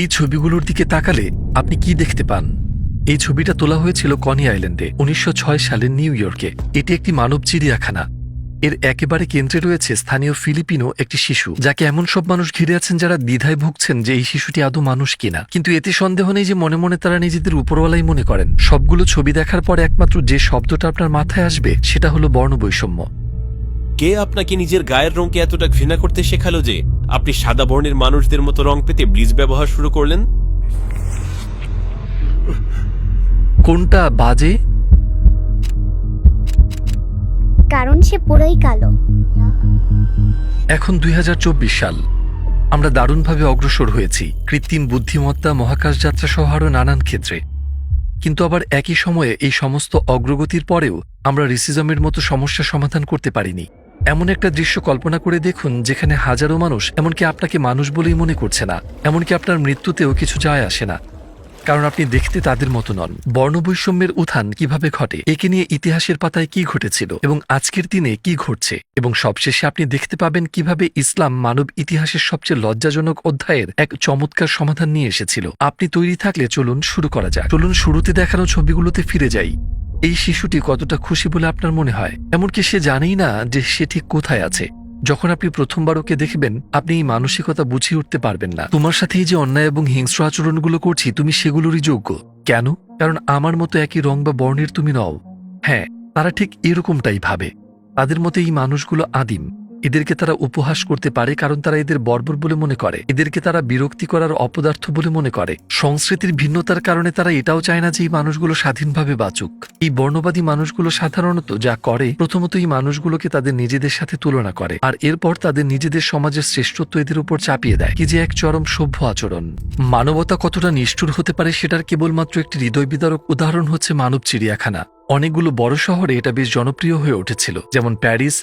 এই ছবিগুলোর দিকে তাকালে আপনি কি দেখতে পান? এই ছবিটা তোলা হয়েছিল কনি আইল্যান্ডে, উনিশশো ছয় সালে নিউ ইয়র্কে। এটি একটি মানব চিড়িয়াখানা। এর একেবারে কেন্দ্রে রয়েছে স্থানীয় ফিলিপিনো একটি শিশু, যাকে এমন সব মানুষ ঘিরে আছেন যারা দ্বিধায় ভুগছেন যে এই শিশুটি আদৌ মানুষ কিনা। কিন্তু এতে সন্দেহ নেই যে মনে মনে তারা নিজেদের উপরওয়ালাই মনে করেন। সবগুলো ছবি দেখার পর একমাত্র যে শব্দটা আপনার মাথায় আসবে, সেটা হলো বর্ণবৈষম্য। কে আপনাকে নিজের গায়ের রঙকে এতটা ঘৃণা করতে শেখালো যে আপনি সাদা বর্ণের মানুষদের মতো রং পেতে ব্লিচ ব্যবহার শুরু করলেন? কোনটা বাজে? কারণ সে পুরোই কালো। এখন দুই হাজার চব্বিশ সাল। আমরা দারুণভাবে অগ্রসর হয়েছি কৃত্রিম বুদ্ধিমত্তা মহাকাশ যাত্রা সহ আরও নানান ক্ষেত্রে। কিন্তু আবার একই সময়ে এই সমস্ত অগ্রগতির পরেও আমরা রিসিজমের মতো সমস্যা সমাধান করতে পারিনি। এমন একটা দৃশ্য কল্পনা করে দেখুন যেখানে হাজারো মানুষ, এমনকি আপনাকে মানুষ বলেই মনে করছে না, এমনকি আপনার মৃত্যুতেও কিছু যায় আসে না। কারণ আপনি দেখতে তাদের মতো নন। বর্ণবৈষম্যের উত্থান কীভাবে ঘটে, একে নিয়ে ইতিহাসের পাতায় কি ঘটেছিল, এবং আজকের দিনে কি ঘটছে, এবং সবশেষে আপনি দেখতে পাবেন কীভাবে ইসলাম মানব ইতিহাসের সবচেয়ে লজ্জাজনক অধ্যায়ের এক চমৎকার সমাধান নিয়ে এসেছিল। আপনি তৈরি থাকলে চলুন শুরু করা যাক। চলুন শুরুতে দেখানো ছবিগুলোতে ফিরে যাই। এই শিশুটি কতটা খুশি বলে আপনার মনে হয়? এমনকি সে জানেই না যে সে ঠিক কোথায় আছে। যখন আপনি প্রথমবার ওকে দেখবেন, আপনি এই মানসিকতা বুঝিয়ে উঠতে পারবেন না। তোমার সাথে এই যে অন্যায় এবং হিংস্র আচরণগুলো করছি, তুমি সেগুলোরই যোগ্য। কেন? কারণ আমার মতো একই রং বা বর্ণের তুমি নও। হ্যাঁ তারা ঠিক এরকমটাই ভাবে। তাদের মতে এই মানুষগুলো আদিম। এদেরকে তারা উপহাস করতে পারে কারণ তারা এদের বর্বর বলে মনে করে। এদেরকে তারা বিরক্তি করার অপদার্থ বলে মনে করে। সংস্কৃতির ভিন্নতার কারণে তারা এটাও চায় না যে এই মানুষগুলো স্বাধীনভাবে বাঁচুক। এই বর্ণবাদী মানুষগুলো সাধারণত যা করে, প্রথমত এই মানুষগুলোকে তাদের নিজেদের সাথে তুলনা করে আর এরপর তাদের নিজেদের সমাজের শ্রেষ্ঠত্ব এদের উপর চাপিয়ে দেয়, কি যে এক চরম সভ্য আচরণ। মানবতা কতটা নিষ্ঠুর হতে পারে সেটার কেবলমাত্র একটি হৃদয় বিদারক উদাহরণ হচ্ছে মানব চিড়িয়াখানা। অনেকগুলো বড় শহরে এটা বেশ জনপ্রিয় হয়ে উঠেছিল, যেমন Paris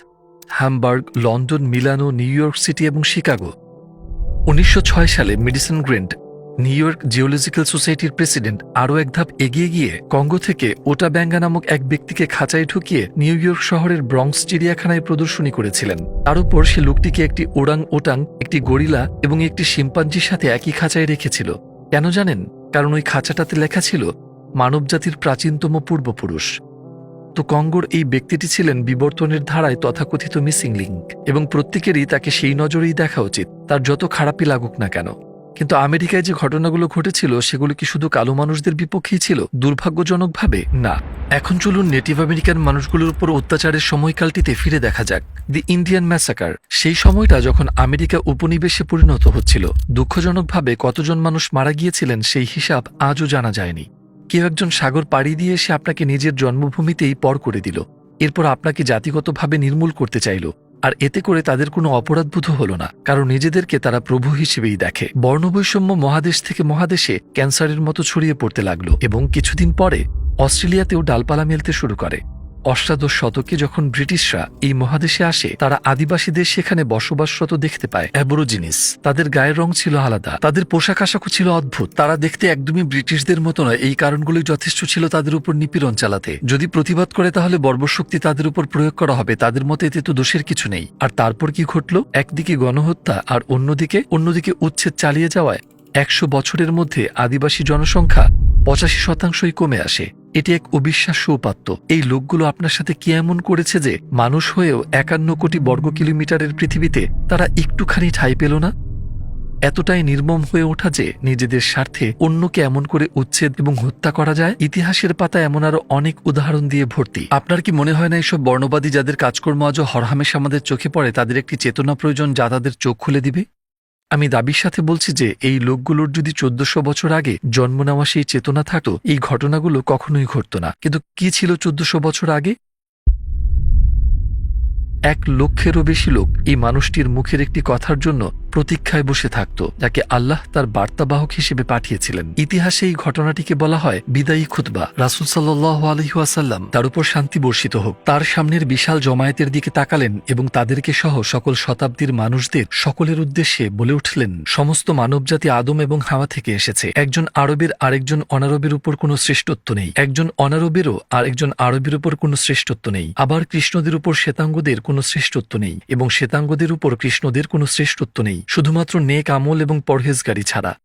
Hamburg London, Milano, New York City এবং শিকাগো। উনিশশো ছয় সালে Madison Grant, New York geological সোসাইটির প্রেসিডেন্ট, আরও এক ধাপ এগিয়ে গিয়ে কঙ্গো থেকে ওটা ব্যাঙ্গা নামক এক ব্যক্তিকে খাঁচায় ঢুকিয়ে নিউ ইয়র্ক শহরের ব্রঙ্কস চিড়িয়াখানায় প্রদর্শনী করেছিলেন। তার উপর সে লোকটিকে একটি ওরাং ওটাং, একটি গরিলা এবং একটি শিম্পাঞ্জির সাথে একই খাঁচায় রেখেছিল। কেন জানেন? কারণ ওই খাঁচাটাতে লেখা ছিল, মানবজাতির প্রাচীনতম পূর্বপুরুষ। তো কঙ্গোর এই ব্যক্তিটি ছিলেন বিবর্তনের ধারায় তথাকথিত মিসিং লিঙ্ক এবং প্রত্যেকেরই তাকে সেই নজরেই দেখা উচিত, তার যত খারাপই লাগুক না কেন। কিন্তু আমেরিকায় যে ঘটনাগুলো ঘটেছিল, সেগুলো কি শুধু কালো মানুষদের বিপক্ষেই ছিল? দুর্ভাগ্যজনকভাবে, না। এখন চলুন নেটিভ আমেরিকান মানুষগুলোর উপর অত্যাচারের সময়কালটিতে ফিরে দেখা যাক। দি ইন্ডিয়ান ম্যাসাকার সেই সময়টা যখন আমেরিকা উপনিবেশে পরিণত হচ্ছিল। দুঃখজনকভাবে কতজন মানুষ মারা গিয়েছিলেন সেই হিসাব আজও জানা যায়নি। কেউ একজন সাগর পাড়ি দিয়ে এসে আপনাকে নিজের জন্মভূমিতেই পর করে দিল। এরপর আপনাকে জাতিগতভাবে নির্মূল করতে চাইল। আর এতে করে তাদের কোনো অপরাধবোধ হল না, কারণ নিজেদেরকে তারা প্রভু হিসেবেই দেখে। বর্ণবৈষম্য মহাদেশ থেকে মহাদেশে ক্যান্সারের মতো ছড়িয়ে পড়তে লাগল এবং কিছুদিন পরে অস্ট্রেলিয়াতেও ডালপালা মেলতে শুরু করে। অষ্টাদশ শতকে যখন ব্রিটিশরা এই মহাদেশে আসে, তারা আদিবাসীদের সেখানে বসবাসরত দেখতে পায়। অ্যাবোরোজিনিস তাদের গায়ের রং ছিল আলাদা। তাদের পোশাক আশাকও ছিল অদ্ভুত। তারা দেখতে একদমই ব্রিটিশদের মতো নয়। এই কারণগুলি যথেষ্ট ছিল তাদের উপর নিপীড়ন চালাতে। যদি প্রতিবাদ করে তাহলে বর্বশক্তি তাদের উপর প্রয়োগ করা হবে। তাদের মতে এতে তো দোষের কিছু নেই। আর তারপর কি ঘটল? একদিকে গণহত্যা আর অন্যদিকে অন্যদিকে উচ্ছেদ চালিয়ে যাওয়ায় একশো বছরের মধ্যে আদিবাসী জনসংখ্যা পঁচাশি শতাংশই কমে আসে। এটি এক অবিশ্বাস্য উপাত্ত। এই লোকগুলো আপনার সাথে কি এমন করেছে যে মানুষ হয়েও একান্ন কোটি বর্গ কিলোমিটারের পৃথিবীতে তারা একটুখানি ঠাঁই পেল না? এতটাই নির্মম হয়ে ওঠা যে নিজেদের স্বার্থে অন্যকে এমন করে উচ্ছেদ এবং হত্যা করা যায়, ইতিহাসের পাতা এমন আরও অনেক উদাহরণ দিয়ে ভর্তি। আপনার কি মনে হয় না এসব বর্ণবাদী যাদের কাজকর্ম আজও হরহামেশ আমাদের চোখে পড়ে, তাদের একটি চেতনা প্রয়োজন যা তাদের চোখ খুলে দিবে? আমি দাবির সাথে বলছি যে এই লোকগুলোর যদি চোদ্দশো বছর আগে জন্ম নেওয়া সেই চেতনা থাকত, এই ঘটনাগুলো কখনোই ঘটত না। কিন্তু কি ছিল চোদ্দশো বছর আগে? এক লক্ষেরও বেশি লোক এই মানুষটির মুখের একটি কথার জন্য প্রতীক্ষায় বসে থাকত, যাকে আল্লাহ তার বার্তাবাহক হিসেবে পাঠিয়েছিলেন। ইতিহাসে এই ঘটনাটিকে বলা হয় বিদায়ী খুতবা। রাসুল সাল্লাহ আলহিহাসাল্লাম তার উপর শান্তি বর্ষিত হোক। তার সামনের বিশাল জমায়েতের দিকে তাকালেন এবং তাদেরকে সহ সকল শতাব্দীর মানুষদের সকলের উদ্দেশ্যে বলে উঠলেন, সমস্ত মানবজাতি আদম এবং হাওয়া থেকে এসেছে। একজন আরবের আরেকজন অনারবের উপর কোনো শ্রেষ্ঠত্ব নেই। একজন অনারবেরও আরেকজন আরবের উপর কোনো শ্রেষ্ঠত্ব নেই। আবার কৃষ্ণদের উপর শ্বেতাঙ্গদের কোনো শ্রেষ্ঠত্ব নেই এবং শ্বেতাঙ্গদের উপর কৃষ্ণদের কোনো শ্রেষ্ঠত্ব নেই। শুধুমাত্র নেক আমল এবং পরহেজগারি ছাড়া।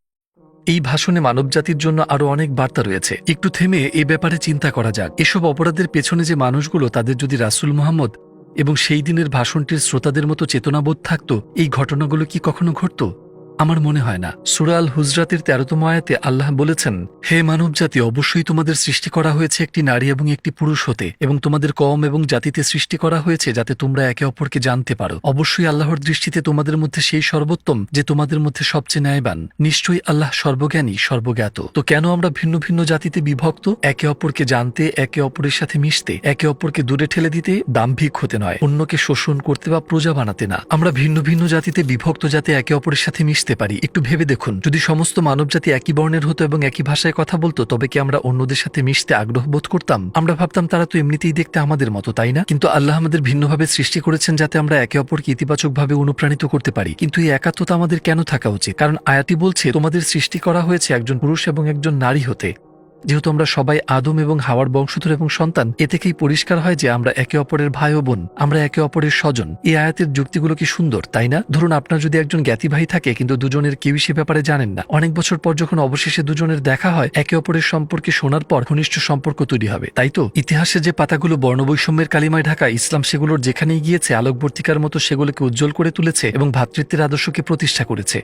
এই ভাষণে মানবজাতির জন্য আরও অনেক বার্তা রয়েছে। একটু থেমে এ ব্যাপারে চিন্তা করা যাক। এসব অপরাধের পেছনে যে মানুষগুলো, তাদের যদি রাসুল মোহাম্মদ এবং সেই দিনের ভাষণটির শ্রোতাদের মতো চেতনাবোধ থাকত, এই ঘটনাগুলো কি কখনো ঘটতো? আমার মনে হয় না। সুরাল হুজরাতের তেরোতম আয়াতে আল্লাহ বলেছেন, হে মানব জাতি অবশ্যই তোমাদের সৃষ্টি করা হয়েছে একটি নারী এবং একটি পুরুষ হতে এবং তোমাদের কম এবং জাতিতে সৃষ্টি করা হয়েছে যাতে তোমরা একে অপরকে জানতে পারো। অবশ্যই আল্লাহর দৃষ্টিতে তোমাদের মধ্যে সেই সর্বোত্তম যে তোমাদের মধ্যে সবচেয়ে ন্যায়বান। নিশ্চয়ই আল্লাহ সর্বজ্ঞানী, সর্বজ্ঞাত। তো কেন আমরা ভিন্ন ভিন্ন জাতিতে বিভক্ত? একে অপরকে জানতে, একে অপরের সাথে মিশতে, একে অপরকে দূরে ঠেলে দিতে দাম্ভিক হতে নয়। অন্যকে শোষণ করতে বা প্রজা বানাতে না। আমরা ভিন্ন ভিন্ন জাতিতে বিভক্ত যাতে একে অপরের সাথে মিশতে পারি। একটু ভেবে দেখুন। যদি সমস্ত মানবজাতি একই বর্ণের হতো এবং একই ভাষায় কথা বলতো, তবে কি আমরা অন্যদের সাথে মিশতে আগ্রহ বোধ করতাম? আমরা ভাবতাম তারা তো এমনিতেই দেখতে আমাদের মতো, তাই না? কিন্তু আল্লাহ আমাদের ভিন্নভাবে সৃষ্টি করেছেন যাতে আমরা একে অপরকে ইতিবাচকভাবে অনুপ্রাণিত করতে পারি। কিন্তু এই একাত্মতা আমাদের কেন থাকা উচিত? কারণ আয়াতি বলছে, তোমাদের সৃষ্টি করা হয়েছে একজন পুরুষ এবং একজন নারী হতে। যেহেতু আমরা সবাই আদম এবং হাওয়ার বংশধর এবং সন্তান, এ থেকেই পরিষ্কার হয় যে আমরা একে অপরের ভাই ও বোন, আমরা একে অপরের স্বজন। এই আয়াতের যুক্তিগুলো কি সুন্দর, তাই না? ধরুন আপনার যদি একজন জ্ঞাতি ভাই থাকে, কিন্তু দুজনের কেউই সে ব্যাপারে জানেন না। অনেক বছর পর যখন অবশেষে দুজনের দেখা হয়, একে অপরের সম্পর্কে শোনার পর ঘনিষ্ঠ সম্পর্ক তৈরি হবে, তাই তো? ইতিহাসে যে পাতাগুলো বর্ণবৈষম্যের কালিমায় ঢাকা, ইসলাম সেগুলোর যেখানেই গিয়েছে, আলোকবর্তিকার মতো সেগুলোকে উজ্জ্বল করে তুলেছে এবং ভ্রাতৃত্বের আদর্শকে প্রতিষ্ঠা করেছে।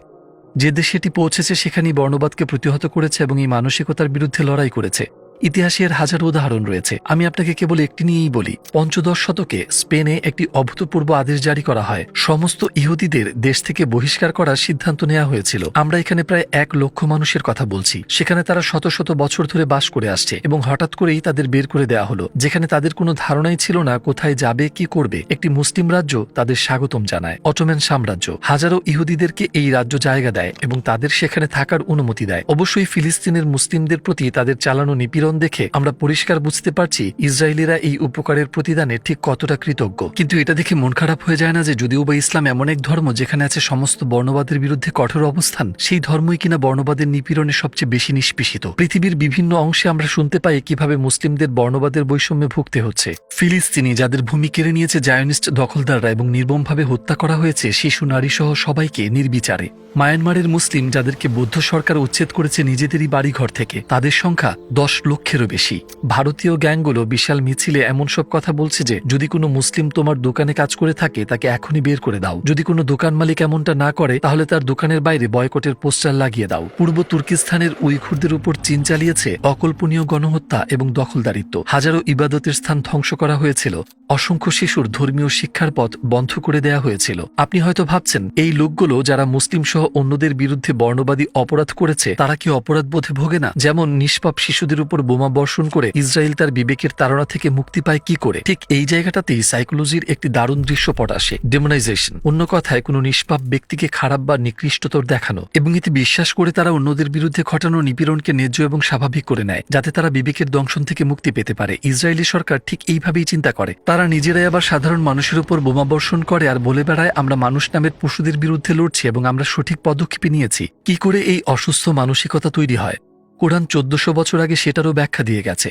যে দেশে এটি পৌঁছেছে সেখানেই বর্ণবাদকে প্রতিহত করেছে এবং এই মানসিকতার বিরুদ্ধে লড়াই করেছে। ইতিহাসে এর হাজার উদাহরণ রয়েছে। আমি আপনাকে কেবল একটি নিয়েই বলি, পঞ্চদশ শতকে স্পেনে একটি অভূতপূর্ব আদেশ জারি করা হয়। সমস্ত ইহুদিদের দেশ থেকে বহিষ্কার করার সিদ্ধান্ত নেওয়া হয়েছিল। আমরা এখানে প্রায় এক লক্ষ মানুষের কথা বলছি। সেখানে তারা শত শত বছর ধরে বাস করে আসছে এবং হঠাৎ করেই তাদের বের করে দেয়া হলো। যেখানে তাদের কোনো ধারণাই ছিল না কোথায় যাবে, কি করবে। একটি মুসলিম রাজ্য তাদের স্বাগতম জানায় অটোম্যান সাম্রাজ্য। হাজারো ইহুদিদেরকে এই রাজ্য জায়গা দেয় এবং তাদের সেখানে থাকার অনুমতি দেয়। অবশ্যই ফিলিস্তিনের মুসলিমদের প্রতি তাদের চালানো নিপীড়ন দেখে আমরা পরিষ্কার বুঝতে পারছি ইসরায়েলিরা এই উপকারের প্রতিদানে ঠিক কতটা কৃতজ্ঞ। কিন্তু এটা দেখে মন খারাপ হয়ে যায় না যে যদিও বা ইসলাম এমন এক ধর্ম যেখানে আছে সমস্ত বর্ণবাদের বিরুদ্ধে কঠোর অবস্থান, সেই ধর্মই কিনা বর্ণবাদের নিপীড়নে সবচেয়ে বেশি নিষ্পেষিত। পৃথিবীর বিভিন্ন অংশে আমরা শুনতে পাই কীভাবে মুসলিমদের বর্ণবাদের বৈষম্যে ভুগতে হচ্ছে। ফিলিস্তিনি যাদের ভূমি কেড়ে নিয়েছে জায়নিস্ট দখলদাররা এবং নির্মমভাবে হত্যা করা হয়েছে শিশু নারী সহ সবাইকে নির্বিচারে। মায়ানমারের মুসলিম যাদেরকে বৌদ্ধ সরকার উচ্ছেদ করেছে নিজেদেরই বাড়িঘর থেকে, তাদের সংখ্যা দশ লক্ষেরও বেশি। ভারতীয় গ্যাংগুলো বিশাল মিছিলে এমন সব কথা বলছে যে, যদি কোনো মুসলিম তোমার দোকানে কাজ করে থাকে, তাকে এখনই বের করে দাও। যদি কোনো দোকান মালিক এমনটা না করে, তাহলে তার দোকানের বাইরে বয়কটের পোস্টার লাগিয়ে দাও। পূর্ব তুর্কিস্তানের উইঘুরদের উপর চীন চালিয়েছে অকল্পনীয় গণহত্যা এবং দখলদারিত্ব। হাজারো ইবাদতের স্থান ধ্বংস করা হয়েছিল। অসংখ্য শিশুর ধর্মীয় শিক্ষার পথ বন্ধ করে দেয়া হয়েছিল। আপনি হয়তো ভাবছেন, এই লোকগুলো যারা মুসলিম সহ অন্যদের বিরুদ্ধে বর্ণবাদী অপরাধ করেছে, তারা কি অপরাধ বোধে ভোগে না? যেমন নিষ্পাপ শিশুদের উপর বোমা বর্ষণ করে ইসরায়েল তার বিবেকের তাড়না থেকে মুক্তি পায় কি করে? ঠিক এই জায়গাটাতেই সাইকোলজির একটি দারুণ দৃশ্যপট আসে ডেমোনাইজেশন অন্য কথায়, কোনো নিষ্পাপ ব্যক্তিকে খারাপ বা নিকৃষ্টতর দেখানো এবং এতে বিশ্বাস করে তারা অন্যদের বিরুদ্ধে ঘটানো নিপীড়নকে ন্যায্য এবং স্বাভাবিক করে নেয়, যাতে তারা বিবেকের দংশন থেকে মুক্তি পেতে পারে। ইসরায়েলি সরকার ঠিক এইভাবেই চিন্তা করে। তারা নিজেরাই আবার সাধারণ মানুষের উপর বোমা বর্ষণ করে আর বলে বেড়ায়, আমরা মানুষ নামের পশুদের বিরুদ্ধে লড়ছি এবং আমরা সঠিক পদক্ষেপে নিয়েছি। কি করে এই অসুস্থ মানসিকতা তৈরি হয়? কোরআন চোদ্দশো বছর আগে সেটারও ব্যাখ্যা দিয়ে গেছে।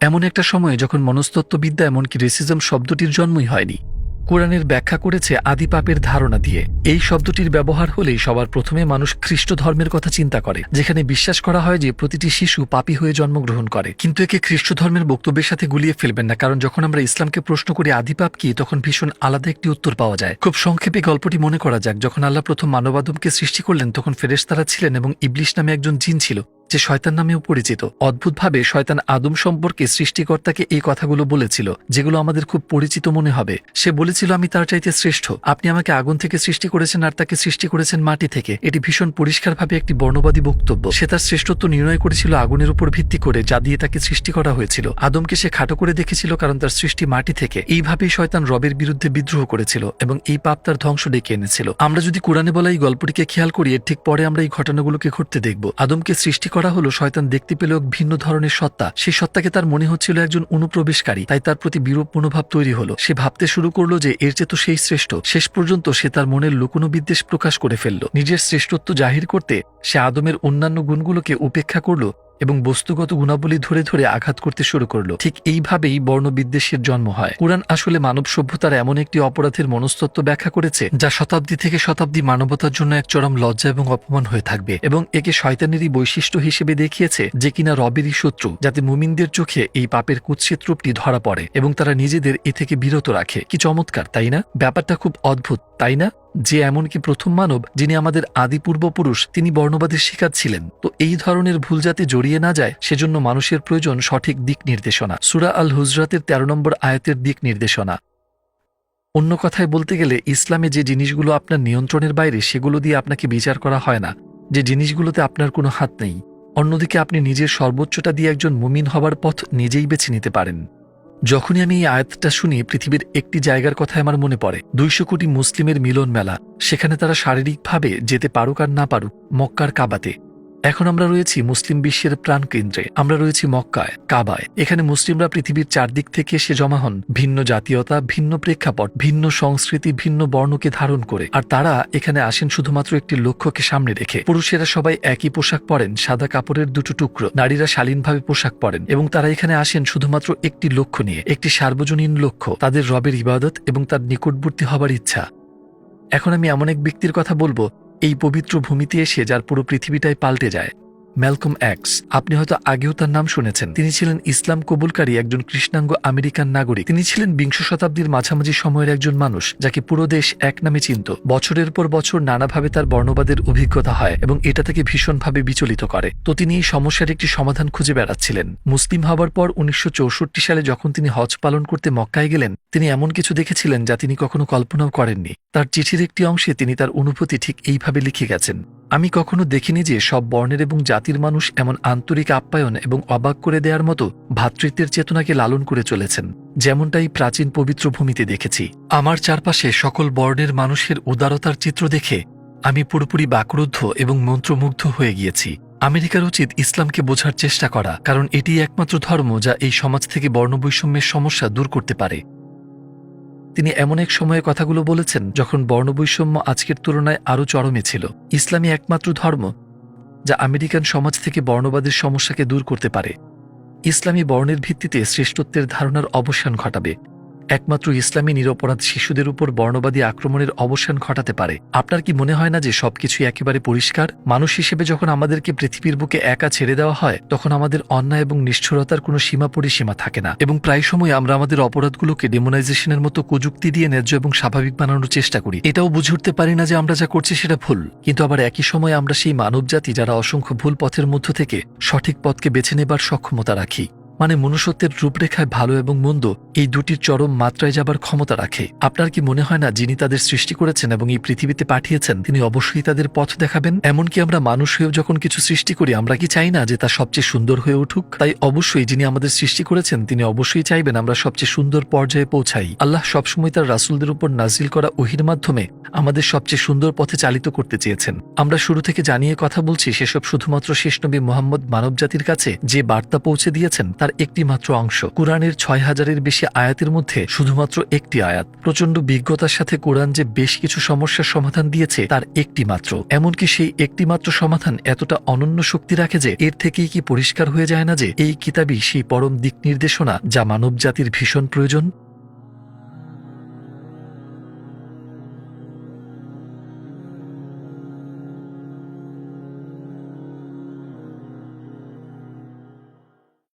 এমন একটা সময়ে যখন মনস্তত্ত্ববিদ্যা এমনকি রেসিজম শব্দটির জন্মই হয়নি। কোরআনের ব্যাখ্যা করেছে আদি পাপের ধারণা দিয়ে। এই শব্দটির ব্যবহার হলেই সবার প্রথমে মানুষ খ্রিস্ট ধর্মের কথা চিন্তা করে, যেখানে বিশ্বাস করা হয় যে প্রতিটি শিশু পাপী হয়ে জন্মগ্রহণ করে। কিন্তু একে খ্রিস্ট ধর্মের বক্তব্যের সাথে গুলিয়ে ফেলবেন না, কারণ যখন আমরা ইসলামকে প্রশ্ন করি আদি পাপ কি, তখন ভীষণ আলাদা একটি উত্তর পাওয়া যায়। খুব সংক্ষেপে গল্পটি মনে করা যাক। যখন আল্লাহ প্রথম মানবাদমকে সৃষ্টি করলেন, তখন ফেরেশতারা ছিলেন এবং ইবলিশ নামে একজন জিন ছিল। যে শয়তান নামেও পরিচিত। অদ্ভুতভাবে শয়তান আদম সম্পর্কে সৃষ্টিকর্তাকে এই কথাগুলো বলেছিল, যেগুলো আমাদের খুব পরিচিত মনে হবে। সে বলেছিল, আমি তার চাইতে শ্রেষ্ঠ। আপনি আমাকে আগুন থেকে সৃষ্টি করেছেন আর তাকে সৃষ্টি করেছেন মাটি থেকে। এটি ভীষণ পরিষ্কারভাবে একটি বর্ণবাদী বক্তব্য। সে তার শ্রেষ্ঠত্ব নির্ণয় করেছিল আগুনের উপর ভিত্তি করে, যা দিয়ে তাকে সৃষ্টি করা হয়েছিল। আদমকে সে খাটো করে দেখেছিল কারণ তার সৃষ্টি মাটি থেকে। এইভাবেই শয়তান রবের বিরুদ্ধে বিদ্রোহ করেছিল এবং এই পাপ তার ধ্বংস ডেকে এনেছিল। আমরা যদি কোরআনে বলা এই গল্পটিকে খেয়াল করি, এর ঠিক পরে আমরা এই ঘটনাগুলোকে ঘটতে দেখব। আদমকে সৃষ্টি করা হলো শয়তান দেখতে পেল এক ভিন্ন ধরনের সত্তা। সেই সত্তাকে তার মনে হচ্ছিল একজন অনুপ্রবেশকারী, তাই তার প্রতি বিরূপ মনোভাব তৈরি হলো। সে ভাবতে শুরু করল যে এর চেয়ে তো সেই শ্রেষ্ঠ। শেষ পর্যন্ত সে তার মনের লুকোনো বিদ্বেষ প্রকাশ করে ফেলল। নিজের শ্রেষ্ঠত্ব জাহির করতে সে আদমের অন্যান্য গুণগুলোকে উপেক্ষা করল এবং বস্তুগত গুণাবলী ধরে ধরে আঘাত করতে শুরু করল। ঠিক এইভাবেই বর্ণবিদ্বেষের জন্ম হয়। কোরআন আসলে মানব সভ্যতার এমন একটি অপরাধের মনস্তত্ব ব্যাখ্যা করেছে, যা শতাব্দী থেকে শতাব্দী মানবতার জন্য এক চরম লজ্জা এবং অপমান হয়ে থাকবে এবং একে শয়তানেরই বৈশিষ্ট্য হিসেবে দেখিয়েছে যে কিনা রবেরই শত্রু, যাতে মুমিনদের চোখে এই পাপের কুৎসিত রূপটি ধরা পড়ে এবং তারা নিজেদের এ থেকে বিরত রাখে। কি চমৎকার, তাই না? ব্যাপারটা খুব অদ্ভুত, তাই না? যে এমনকি প্রথম মানব যিনি আমাদের আদি পূর্বপুরুষ, তিনি বর্ণবাদের শিকার ছিলেন। তো এই ধরনের ভুল যাতে জড়িয়ে না যায়, সেজন্য মানুষের প্রয়োজন সঠিক দিক নির্দেশনা। সুরা আল হুজরাতের তেরো নম্বর আয়াতের দিক নির্দেশনা। অন্য কথায় বলতে গেলে, ইসলামে যে জিনিসগুলো আপনার নিয়ন্ত্রণের বাইরে, সেগুলো দিয়ে আপনাকে বিচার করা হয় না। যে জিনিসগুলোতে আপনার কোনো হাত নেই। অন্যদিকে আপনি নিজের সর্বোচ্চটা দিয়ে একজন মুমিন হবার পথ নিজেই বেছে নিতে পারেন। যখনই আমি এই আয়াতটা শুনি, পৃথিবীর একটি জায়গার কথা আমার মনে পড়ে। দুইশো কোটি মুসলিমের মিলন মেলা সেখানে তারা শারীরিকভাবে যেতে পারুক আর না পারুক, মক্কার কাবাতে। এখন আমরা রয়েছি মুসলিম বিশ্বের প্রাণকেন্দ্রে। আমরা রয়েছি মক্কায়, কাবায়। এখানে মুসলিমরা পৃথিবীর চারদিক থেকে এসে জমা হন। ভিন্ন জাতীয়তা, ভিন্ন প্রেক্ষাপট, ভিন্ন সংস্কৃতি, ভিন্ন বর্ণকে ধারণ করে। আর তারা এখানে আসেন শুধুমাত্র একটি লক্ষ্যকে সামনে রেখে। পুরুষেরা সবাই একই পোশাক পরেন, সাদা কাপড়ের দুটো টুকরো। নারীরা শালীনভাবে পোশাক পরেন এবং তারা এখানে আসেন শুধুমাত্র একটি লক্ষ্য নিয়ে, একটি সার্বজনীন লক্ষ্য, তাদের রবের ইবাদত এবং তার নিকটবর্তী হবার ইচ্ছা। এখন আমি এমন এক ব্যক্তির কথা বলব এই পবিত্র ভূমিতে এসে যার পুরো পৃথিবীটাই পাল্টে যায়। ম্যালকম অ্যাক্স আপনি হয়তো আগেও তার নাম শুনেছেন। তিনি ছিলেন ইসলাম কবুলকারী একজন কৃষ্ণাঙ্গ আমেরিকান নাগরিক। তিনি ছিলেন বিংশ শতাব্দীর মাঝামাঝি সময়ের একজন মানুষ, যাকে পুরো দেশ এক নামে চিনত। বছরের পর বছর নানাভাবে তার বর্ণবাদের অভিজ্ঞতা হয় এবং এটা তাকে ভীষণভাবে বিচলিত করে। তো তিনি এই সমস্যার একটি সমাধান খুঁজে বেড়াচ্ছিলেন। মুসলিম হবার পর উনিশশো চৌষট্টি সালে যখন তিনি হজ পালন করতে মক্কায় গেলেন, তিনি এমন কিছু দেখেছিলেন যা তিনি কখনো কল্পনাও করেননি। তার চিঠির একটি অংশে তিনি তার অনুভূতি ঠিক এইভাবে লিখে গেছেন। আমি কখনো দেখিনি যে সব বর্ণের এবং জাতির মানুষ এমন আন্তরিক আপ্যায়ন এবং অবাক করে দেওয়ার মতো ভ্রাতৃত্বের চেতনাকে লালন করে চলেছেন, যেমনটাই প্রাচীন পবিত্র ভূমিতে দেখেছি। আমার চারপাশে সকল বর্ণের মানুষের উদারতার চিত্র দেখে আমি পুরোপুরি বাকরুদ্ধ এবং মন্ত্রমুগ্ধ হয়ে গিয়েছি। আমেরিকার উচিত ইসলামকে বোঝার চেষ্টা করা, কারণ এটি একমাত্র ধর্ম যা এই সমাজ থেকে বর্ণবৈষম্যের সমস্যা দূর করতে পারে। তিনি এমন এক সময়ে কথাগুলো বলেছেন যখন বর্ণবৈষম্য আজকের তুলনায় আরও চরমে ছিল। ইসলামী একমাত্র ধর্ম, যা আমেরিকান সমাজ থেকে বর্ণবাদের সমস্যাকে দূর করতে পারে। ইসলামী বর্ণের ভিত্তিতে শ্রেষ্ঠত্বের ধারণার অবসান ঘটাবে। একমাত্র ইসলামী নিরপরাধ শিশুদের উপর বর্ণবাদী আক্রমণের অবসান ঘটাতে পারে। আপনার কি মনে হয় না যে সবকিছু একেবারে পরিষ্কার? মানুষ হিসেবে যখন আমাদেরকে পৃথিবীর বুকে একা ছেড়ে দেওয়া হয়, তখন আমাদের অন্যায় এবং নিষ্ঠুরতার কোনো সীমা পরিসীমা থাকে না। এবং প্রায় সময় আমরা আমাদের অপরাধগুলোকে ডেমোনাইজেশনের মতো প্রযুক্তি দিয়ে ন্যায্য এবং স্বাভাবিক বানানোর চেষ্টা করি। এটাও বুঝে উঠতে পারি না যে আমরা যা করছি সেটা ভুল। কিন্তু আবার একই সময় আমরা সেই মানবজাতি যারা অসংখ্য ভুল পথের মধ্য থেকে সঠিক পথকে বেছে নেবার সক্ষমতা রাখি। মানে মনুষ্যত্বের রূপরেখায় ভালো এবং মন্দ, এই দুটির চরম মাত্রায় যাবার ক্ষমতা রাখে। আপনার কি মনে হয় না যিনি তাদের সৃষ্টি করেছেন এবং এই পৃথিবীতে পাঠিয়েছেন, তিনি অবশ্যই তাদের পথ দেখাবেন? এমনকি আমরা মানুষ হয়েও যখন কিছু সৃষ্টি করি, আমরা কি চাই না যে তা সবচেয়ে সুন্দর হয়ে উঠুক? তাই অবশ্যই যিনি আমাদের সৃষ্টি করেছেন, তিনি অবশ্যই চাইবেন আমরা সবচেয়ে সুন্দর পর্যায়ে পৌঁছাই। আল্লাহ সবসময় তার রাসুলদের উপর নাজিল করা ওহির মাধ্যমে আমাদের সবচেয়ে সুন্দর পথে চালিত করতে চেয়েছেন। আমরা শুরু থেকে জানিয়ে কথা বলছি, সেসব শুধুমাত্র শেষ নবী মোহাম্মদ মানবজাতির কাছে যে বার্তা পৌঁছে দিয়েছেন তার একটি মাত্র অংশ। কোরআনের ছয় হাজারের বেশি আয়াতের মধ্যে শুধুমাত্র একটি আয়াত। প্রচণ্ড বিজ্ঞতার সাথে কোরআন যে বেশ কিছু সমস্যার সমাধান দিয়েছে, তার একটি মাত্র এমনকি সেই একটি মাত্র সমাধান এতটা অনন্য শক্তি রাখে যে, এর থেকেই কি পরিষ্কার হয়ে যায় না যে, এই কিতাবই সেই পরম দিক নির্দেশনা যা মানব জাতির ভীষণ প্রয়োজন?